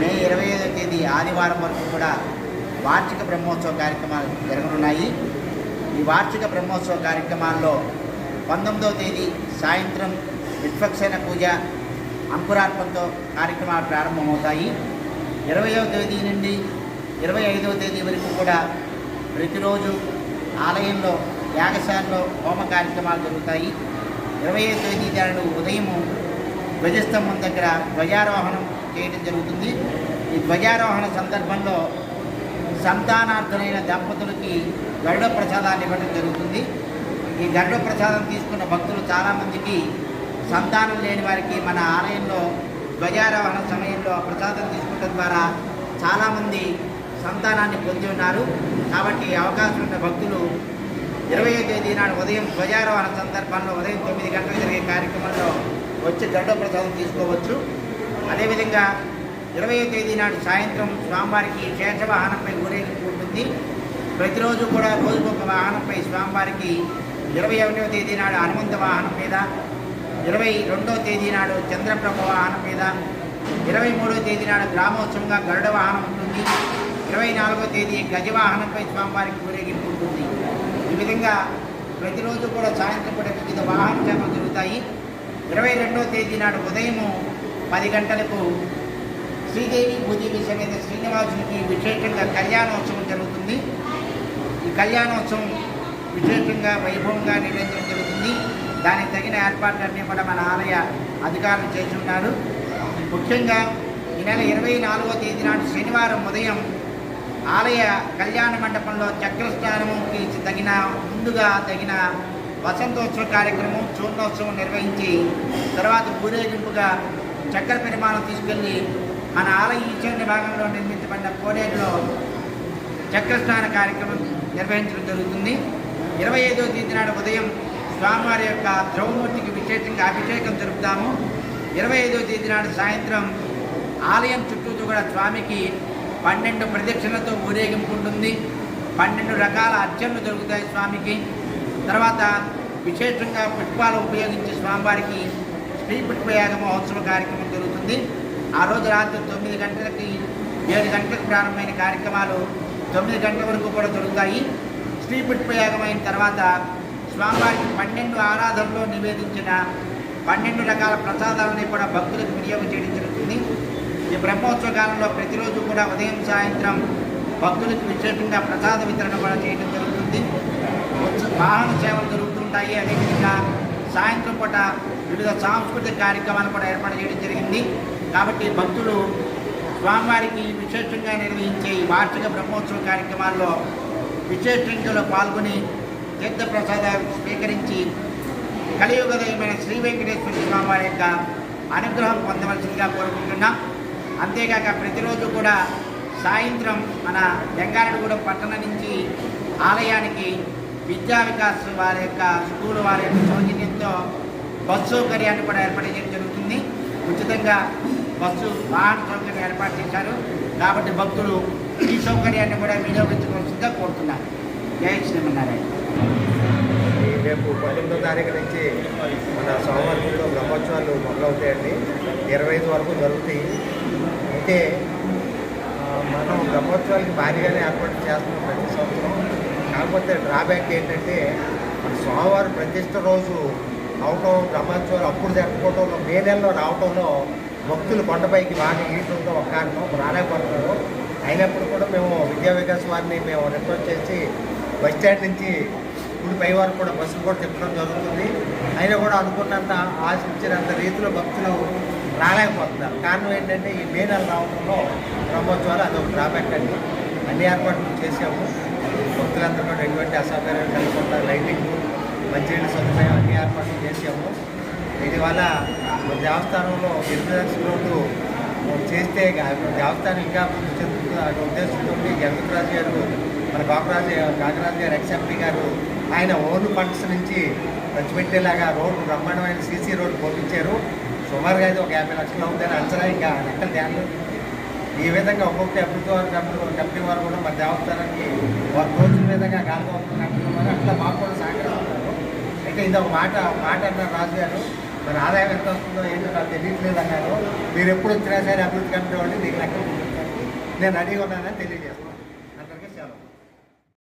మే ఇరవై ఐదవ తేదీ ఆదివారం వరకు కూడా వార్షిక బ్రహ్మోత్సవ కార్యక్రమాలు జరగనున్నాయి. ఈ వార్షిక బ్రహ్మోత్సవ కార్యక్రమాల్లో పంతొమ్మిదవ తేదీ సాయంత్రం విశ్వక్సేన పూజ అంకురార్పణతో కార్యక్రమాలు ప్రారంభమవుతాయి. ఇరవయవ తేదీ నుండి ఇరవై ఐదవ తేదీ వరకు కూడా ప్రతిరోజు ఆలయంలో యాగశాలలో హోమ కార్యక్రమాలు జరుగుతాయి. ఇరవై ఐదు తేదీ నాడు ఉదయము ధ్వజస్తంభం దగ్గర ధ్వజారోహణం చేయడం జరుగుతుంది. ఈ ధ్వజారోహణ సందర్భంలో సంతానార్థులైన దంపతులకి గరుడ ప్రసాదాన్ని ఇవ్వడం జరుగుతుంది. ఈ గరుడ ప్రసాదం తీసుకున్న భక్తులు చాలామందికి సంతానం లేని వారికి మన ఆలయంలో ధ్వజారోహణ సమయంలో ప్రసాదం తీసుకోవడం ద్వారా చాలామంది సంతానాన్ని పొంది ఉన్నారు. కాబట్టి అవకాశం ఉన్న భక్తులు ఇరవై తేదీ నాడు ఉదయం ధ్వజారోహణ సందర్భంలో ఉదయం తొమ్మిది గంటలకు జరిగే కార్యక్రమంలో వచ్చి గడ్డ ప్రసాదం తీసుకోవచ్చు. అదేవిధంగా ఇరవై తేదీ నాడు సాయంత్రం స్వామివారికి శేషవాహనంపై ఊరేగింపు ఉంటుంది ప్రతిరోజు కూడా రోజుకొక వాహనంపై స్వామివారికి ఇరవై ఒకటవ తేదీ నాడు హనుమంత వాహనం మీద ఇరవై రెండవ తేదీ నాడు చంద్రప్రభ వాహనం మీద ఇరవై మూడవ తేదీ నాడు గ్రామోత్సవంగా గరుడ వాహనం ఉంటుంది. ఇరవై నాలుగవ తేదీ గజవాహనంపై స్వామివారికి ఊరేగింపు ఉంటుంది ఈ విధంగా ప్రతిరోజు కూడా సాయంత్రం కూడా వివిధ వాహన సేవలు జరుగుతాయి ఇరవై రెండవ తేదీ నాడు ఉదయము పది గంటలకు శ్రీదేవి భూదేవి సమేత శ్రీనివాసునికి విశేషంగా కళ్యాణోత్సవం జరుగుతుంది. ఈ కళ్యాణోత్సవం విశేషంగా వైభవంగా నిర్వహించడం జరుగుతుంది. దానికి తగిన ఏర్పాట్లన్నీ కూడా మన ఆలయ అధికారులు చేసి ముఖ్యంగా ఈ నెల ఇరవై నాలుగో తేదీ నాడు శనివారం ఉదయం ఆలయ కళ్యాణ మండపంలో చక్రస్నానముకి తగిన ముందుగా తగిన వసంతోత్సవ కార్యక్రమం చూర్ణోత్సవం నిర్వహించి తర్వాత పూరేగింపుగా చక్కెర పరిమాణం తీసుకెళ్ళి మన ఆలయ ఈశాన్య భాగంలో నిర్మించబడిన కోడేరులో చక్ర స్నాన కార్యక్రమం నిర్వహించడం జరుగుతుంది. ఇరవై ఐదో తేదీ నాడు ఉదయం స్వామివారి యొక్క ద్రవమూర్తికి విశేషంగా అభిషేకం జరుపుతాము. ఇరవై ఐదో తేదీ నాడు సాయంత్రం ఆలయం చుట్టూ కూడా స్వామికి పన్నెండు ప్రదక్షిణలతో ఊరేగింపు ఉంటుంది. పన్నెండు రకాల అర్చనలు దొరుకుతాయి స్వామికి. తర్వాత విశేషంగా పుష్పాలు ఉపయోగించి స్వామివారికి శ్రీ పుష్పయాగ మహోత్సవ కార్యక్రమం జరుగుతుంది. ఆ రోజు రాత్రి తొమ్మిది గంటలకి ఏడు గంటలకు ప్రారంభమైన కార్యక్రమాలు తొమ్మిది గంటల వరకు కూడా జరుగుతాయి. శ్రీ పుష్పయాగం అయిన తర్వాత స్వామివారికి పన్నెండు ఆరాధనలో నివేదించిన పన్నెండు రకాల ప్రసాదాలని కూడా భక్తులకు వినియోగం చేయడం జరుగుతుంది. ఈ బ్రహ్మోత్సవ కాలంలో ప్రతిరోజు కూడా ఉదయం సాయంత్రం భక్తులకు విశేషంగా ప్రసాద వితరణ కూడా చేయడం వాహన సేవలు జరుగుతుంటాయి. అదేవిధంగా సాయంత్రం పూట వివిధ సాంస్కృతిక కార్యక్రమాలు కూడా ఏర్పాటు చేయడం జరిగింది. కాబట్టి భక్తులు స్వామివారికి విశేషంగా నిర్వహించే ఈ వార్షిక బ్రహ్మోత్సవ కార్యక్రమాల్లో విశేష సంఖ్యలో పాల్గొని తీర్థప్రసాదాలు స్వీకరించి కలియుగదయమైన శ్రీ వెంకటేశ్వర స్వామి వారి యొక్క అనుగ్రహం పొందవలసిందిగా కోరుకుంటున్నాం. అంతేకాక ప్రతిరోజు కూడా సాయంత్రం మన వెంగారెడ్డిగూడెం పట్టణం నుంచి ఆలయానికి విద్యా వికాస్ వారి యొక్క స్కూల్ వారి యొక్క సౌజన్యంతో బస్సు సౌకర్యాన్ని కూడా ఏర్పాటు చేయడం జరుగుతుంది. ఉచితంగా బస్సు వాహన సౌకర్యం ఏర్పాటు చేశారు. కాబట్టి భక్తులు ఈ సౌకర్యాన్ని కూడా వినియోగించుకోవాల్సిందిగా కోరుతున్నారు. జయ శ్రీమన్నారాయణ. రేపు పద్దెనిమిదో తారీఖు నుంచి మన సోమవారంలో బ్రహ్మోత్సవాలు మొదలవుతాయండి. ఇరవై ఐదు వరకు జరుగుతాయి. అయితే మనం బ్రహ్మోత్సవాలకి భారీగానే ఏర్పాటు చేస్తున్నాం ప్రతి సంవత్సరం. కాకపోతే డ్రాబ్యాక్ ఏంటంటే మన సోమవారం ప్రతిష్ట రోజు అవటం బ్రహ్మోత్సవాలు అప్పుడు జరుపుకోవటంలో మే నెలలో రావటంలో భక్తులు కొండపైకి బాగా ఈటుందో ఒక కారణం రాలేకపోతున్నారు. అయినప్పుడు కూడా మేము విద్యా వికాస్ వారిని మేము రిక్వెస్ట్ చేసి బస్ స్టాండ్ నుంచి గుడి పై వరకు కూడా బస్సులు కూడా తిప్పడం జరుగుతుంది. అయినా కూడా అనుకున్నంత ఆశించినంత రీతిలో భక్తులు రాలేకపోతున్నారు. కారణం ఏంటంటే ఈ మే నెల రావడంలో బ్రహ్మోత్సవాలు అదొక డ్రాబ్యాక్ అండి. అన్ని ఏర్పాట్లు చేసాము. భక్తులందరూ కూడా ఎటువంటి అసౌకర్యం కలగకుండా లైటింగ్ మంచినీళ్ళ సదుపాయం అన్ని ఏర్పాట్లు చేసాము దీనివల్ల వల్ల దేవస్థానంలో ఇన్సూరెన్స్ రోడ్డు చేస్తే దేవస్థానం ఇంకా అభివృద్ధి చెందుతుంది అనే ఉద్దేశంతో జగన్రాజు గారు మన కాకరాజు కాకరాజు గారు ఎక్స్ఎంపీ గారు ఆయన ఓన్ ఫండ్స్ నుంచి ఖర్చుపెట్టేలాగా రోడ్డు బ్రహ్మాండమైన సీసీ రోడ్డు పంపించారు. సుమారుగా అయితే ఒక యాభై లక్షలు అవుతుందని అంచనా ఇంకా లెక్కలు ధ్యానం ఈ విధంగా ఒక్కొక్క అభివృద్ధి వారు కంపెనీ కంపెనీ వారు కూడా మన దేవస్థానానికి వారు తోచిన విధంగా గాలిగోపురం కంటున్నారు అట్లా మాకు కూడా సహకరిస్తున్నారు. అయితే ఇది ఒక మాట మాట అన్నారు రాజు గారు మరి ఆదాయం ఎంత వస్తుందో ఏంటో నాకు తెలియట్లేదు అన్నారు. మీరు ఎప్పుడు వచ్చినా సరే అభివృద్ధి కంపెనీ వాళ్ళు మీకు లెక్క నేను అడిగి ఉన్నానని తెలియజేస్తాను